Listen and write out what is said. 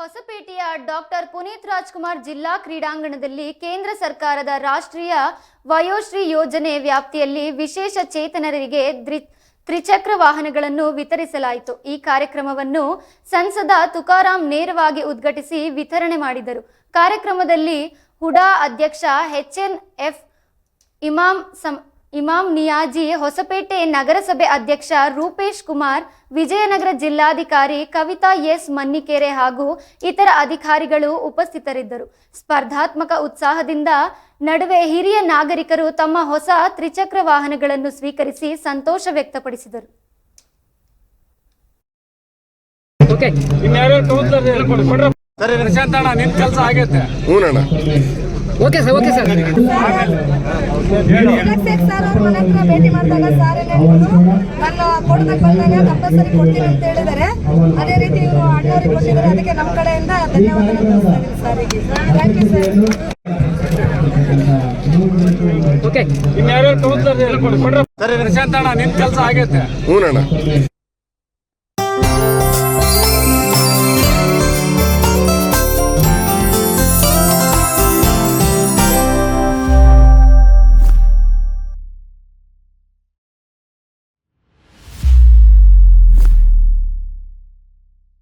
ಹೊಸಪೇಟೆಯ doctor Puneeth Rajkumar ಜಿಲ್ಲಾ ಕ್ರೀಡಾಂಗಣದಲ್ಲಿ ಕೇಂದ್ರ ಸರ್ಕಾರದ ರಾಷ್ಟ್ರೀಯ ವಯೋಶ್ರೀ ಯೋಜನೆ ವ್ಯಾಪ್ತಿಯಲ್ಲಿ ವಿಶೇಷ ಚೇತನರಿಗೆ ತ್ರಿಚಕ್ರ ವಾಹನಗಳನ್ನು ವಿತರಿಸಲಾಯಿತು. ಈ ಕಾರ್ಯಕ್ರಮವನ್ನು ಸಂಸದ ತುಕಾರಾಂ ನೇರವಾಗಿ ಉದ್ಘಾಟಿಸಿ ವಿತರಣೆ ಮಾಡಿದರು. ಕಾರ್ಯಕ್ರಮದಲ್ಲಿ ಹುಡಾ ಅಧ್ಯಕ್ಷ ಎಚ್ ಎನ್ ಎಫ್ ಇಮಾಮ್ ಸಂ ಇಮಾಮ್ ನಿಯಾಜಿ ಹೊಸಪೇಟೆ ನಗರಸಭೆ ಅಧ್ಯಕ್ಷ ರೂಪೇಶ್ ಕುಮಾರ್ ವಿಜಯನಗರ ಜಿಲ್ಲಾಧಿಕಾರಿ ಕವಿತಾ ಎಸ್ ಮನ್ನಿಕೆರೆ ಹಾಗೂ ಇತರ ಅಧಿಕಾರಿಗಳು ಉಪಸ್ಥಿತರಿದ್ದರು. ಸ್ಪರ್ಧಾತ್ಮಕ ಉತ್ಸಾಹದಿಂದ ನಡುವೆ ಹಿರಿಯ ನಾಗರಿಕರು ತಮ್ಮ ಹೊಸ ತ್ರಿಚಕ್ರ ವಾಹನಗಳನ್ನು ಸ್ವೀಕರಿಸಿ ಸಂತೋಷ ವ್ಯಕ್ತಪಡಿಸಿದರು. ಸರಿ ಪ್ರಶಾಂತ್ ಅಣ್ಣ ನಿನ್ ಕೆಲಸ ಆಗೈತೆ. ಹ್ಞೂ ಅಣ್ಣ okay sir okay sir. Sir ಅವ್ರ ಮನೆ ಹತ್ರ ಭೇಟಿ ಮಾಡಿದಾಗ ಸರ್ ಏನ್ ಹೇಳಿದ್ರು ನಾನು ಕೊಡ್ಬೇಕು ಬಂದಾಗ ಕಂಪಲ್ಸರಿ ಕೊಡ್ತೀನಿ ಅಂತ ಹೇಳಿದ್ದಾರೆ ಅದೇ ರೀತಿ ಇವರು ಅಣ್ಣವ್ರಿಗೆ ಕೊಟ್ಟಿದ್ದಾರೆ ಅದಕ್ಕೆ ನಮ್ಮ ಕಡೆಯಿಂದ ಧನ್ಯವಾದ ತಿಳಿಸ್ತಾ ಥ್ಯಾಂಕ್ ಯು ಸರ್ ಓಕೆ. ಇನ್ಯಾರ್ಯಾರು ತಗೊಂಡ್ರೆ ಹೇಳ್ಕೊಡಿ. ಕೊಡ್ರಪ್ಪ ಸರಿ ಪ್ರಶಾಂತ್ ಅಣ್ಣ ನಿನ್ ಕೆಲಸ ಆಗೈತೆ. ಹ್ಞೂ ಅಣ್ಣ